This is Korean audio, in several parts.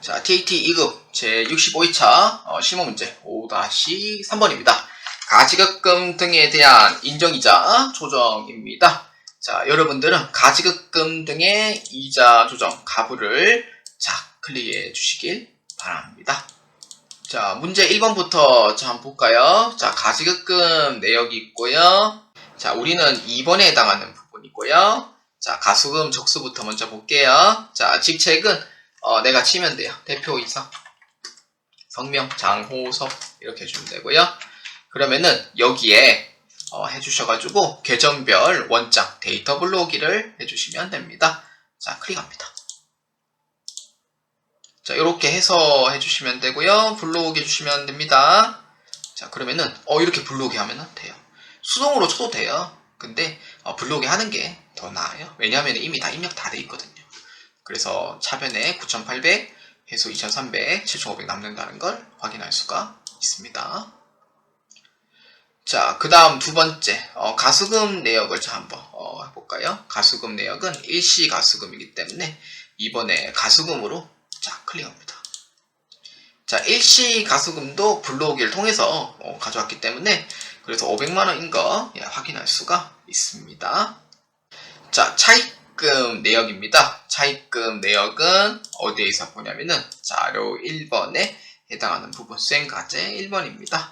자, TAT 2급 제65회차 어, 실무 문제 5-3번입니다. 가지급금 등에 대한 인정이자 조정입니다. 자, 여러분들은 가지급금 등의 이자 조정 가부를 자, 클릭해 주시길 바랍니다. 자, 문제 1번부터 자, 한번 볼까요? 자, 가지급금 내역이 있고요. 자, 우리는 2번에 해당하는 부분이고요. 자, 가수금 적수부터 먼저 볼게요. 자, 직책은 어, 내가 치면 돼요. 대표이사, 성명, 장호섭 이렇게 해주면 되고요. 그러면은 여기에 어, 해주셔가지고 계정별 원장 데이터 불러오기를 해주시면 됩니다. 자, 클릭합니다. 자, 이렇게 해서 해주시면 되고요. 불러오기 해주시면 됩니다. 자, 그러면은 어 이렇게 불러오기 하면은 돼요. 수동으로 쳐도 돼요. 근데 어, 불러오기 하는 게 더 나아요. 왜냐하면 이미 다 입력 다 돼 있거든요. 그래서 차변에 9800, 해소 2300, 7500 남는다는 걸 확인할 수가 있습니다. 자, 그 다음 두 번째, 어, 가수금 내역을 자 한번 어, 해볼까요? 가수금 내역은 일시 가수금이기 때문에 이번에 가수금으로 자, 클릭합니다. 자, 일시 가수금도 불러오기를 통해서 어, 가져왔기 때문에 그래서 500만원인 거 예, 확인할 수가 있습니다. 자, 차 입금 내역입니다. 차입금 내역은 어디에서 보냐면은 자료 1번에 해당하는 부분 수행과제 1번입니다.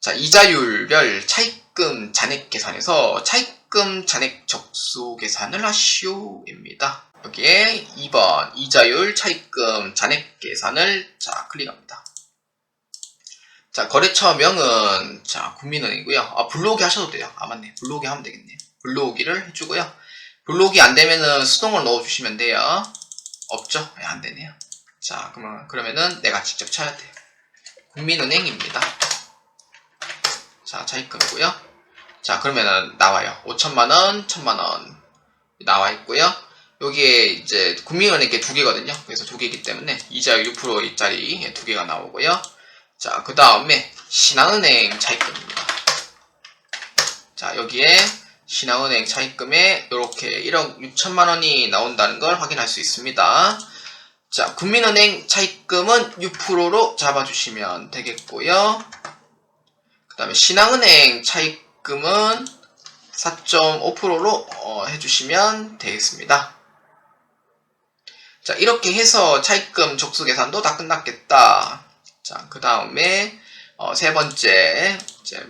자, 이자율별 차입금 잔액 계산에서 차입금 잔액 적수 계산을 하시오입니다. 여기에 2번 이자율 차입금 잔액 계산을 자 클릭합니다. 자 거래처명은 자 국민은행이고요. 아 불러오기 하셔도 돼요. 아 맞네 불러오기 하면 되겠네요. 불러오기를 해주고요. 불러오기 안 되면은 수동을 넣어주시면 돼요. 없죠? 네, 안 되네요. 자 그러면 그러면은 내가 직접 쳐야 돼요. 국민은행입니다. 자 차입금이고요. 자 그러면은 나와요. 5천만원, 1천만원 나와 있고요. 여기에 이제 국민은행께 두 개거든요. 그래서 두 개이기 때문에 이자율 6%짜리 두 개가 나오고요. 자, 그 다음에 신한은행 차입금입니다. 자, 여기에 신한은행 차입금에 이렇게 1억 6천만 원이 나온다는 걸 확인할 수 있습니다. 자, 국민은행 차입금은 6%로 잡아주시면 되겠고요. 그 다음에 신한은행 차입금은 4.5%로 어, 해주시면 되겠습니다. 자, 이렇게 해서 차입금 적수 계산도 다 끝났겠다. 자, 그 다음에 어, 세 번째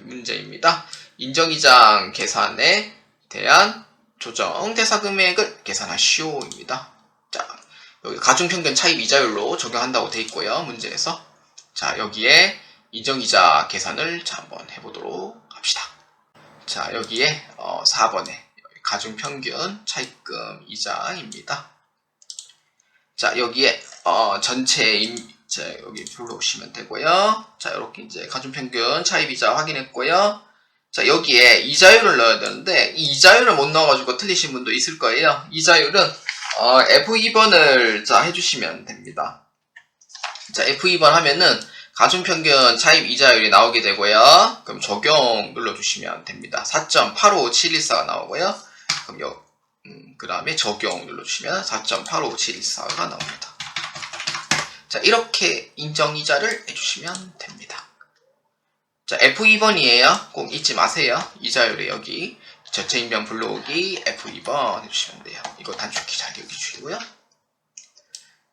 문제입니다. 인정이장 계산에 대한 조정 대사 금액을 계산하시오입니다. 자, 여기 가중평균 차입 이자율로 적용한다고 돼 있고요. 문제에서 자, 여기에 인정이자 계산을 자, 한번 해보도록 합시다. 자, 여기에 어, 4번에 가중평균 차입금 이자입니다. 자, 여기에 어, 전체 임, 자, 여기 불러오시면 되고요. 자, 이렇게 이제 가중평균 차입 이자 확인했고요. 자, 여기에 이자율을 넣어야 되는데 이 이자율을 못 넣어가지고 틀리신 분도 있을 거예요. 이자율은 어, F2번을 자 해주시면 됩니다. 자, F2번 하면은 가중평균 차입 이자율이 나오게 되고요. 그럼 적용 눌러주시면 됩니다. 4.85714가 나오고요. 그럼 요, 음, 그 다음에 적용 눌러주시면 4.85714가 나옵니다. 자, 이렇게 인정이자를 해주시면 됩니다. 자, F2번이에요. 꼭 잊지 마세요. 이자율에 여기 저체인변 불러오기 F2번 해주시면 돼요. 이거 단축키 잘 기억해 주시고요.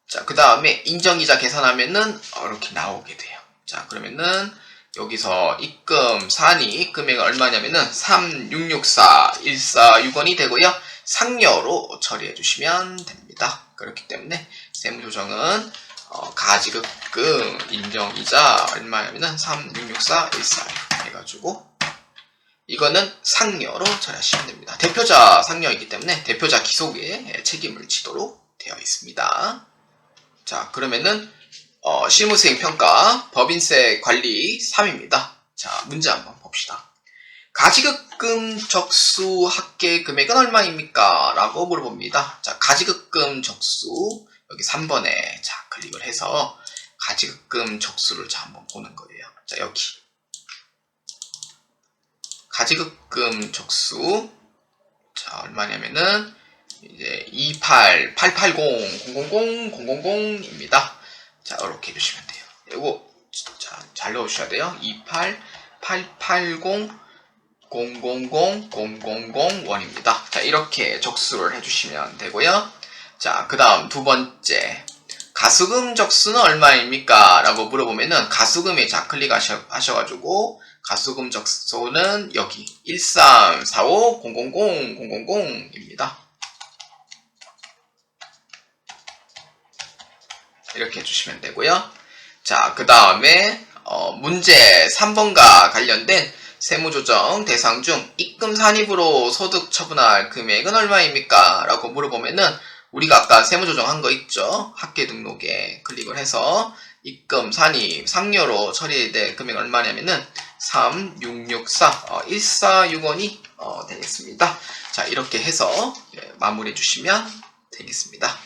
자, 그 다음에 인정이자 계산하면은 이렇게 나오게 돼요. 자, 그러면은 여기서 입금 산이 금액은 얼마냐면은 3664.146원이 되고요. 상여로 처리해 주시면 됩니다. 그렇기 때문에 세무조정은 어, 가지급금 인정이자 얼마냐면은 3664.146 해가지고 이거는 상여로 처리하시면 됩니다. 대표자 상여이기 때문에 대표자 기속에 책임을 지도록 되어 있습니다. 자, 그러면은 어, 실무수행 평가 법인세 관리 3입니다. 자, 문제 한번 봅시다. 가지급금 적수 합계 금액은 얼마입니까? 라고 물어봅니다. 자, 가지급금 적수 여기 3번에 자, 클릭을 해서 가지급금 적수를 자, 한번 보는 거예요. 자, 여기 가지급금 적수 자, 얼마냐면은 이제 28880000000입니다. 자, 이렇게 해주시면 돼요. 이거 자, 잘 넣으셔야 돼요. 28880 000001입니다. 자, 이렇게 적수를 해주시면 되고요. 자, 그 다음 두 번째. 가수금 적수는 얼마입니까? 라고 물어보면은 가수금에 좌클릭하셔, 하셔 가지고 가수금 적소는 여기 13450000000입니다. 이렇게 해주시면 되고요. 자, 그 다음에 어, 문제 3번과 관련된 세무조정 대상 중 입금 산입으로 소득 처분할 금액은 얼마입니까? 라고 물어보면은 우리가 아까 세무조정 한 거 있죠? 학계 등록에 클릭을 해서 입금 산입 상료로 처리될 금액 얼마냐면은 3664 어, 1465원이 어, 되겠습니다. 자 이렇게 해서 예, 마무리해 주시면 되겠습니다.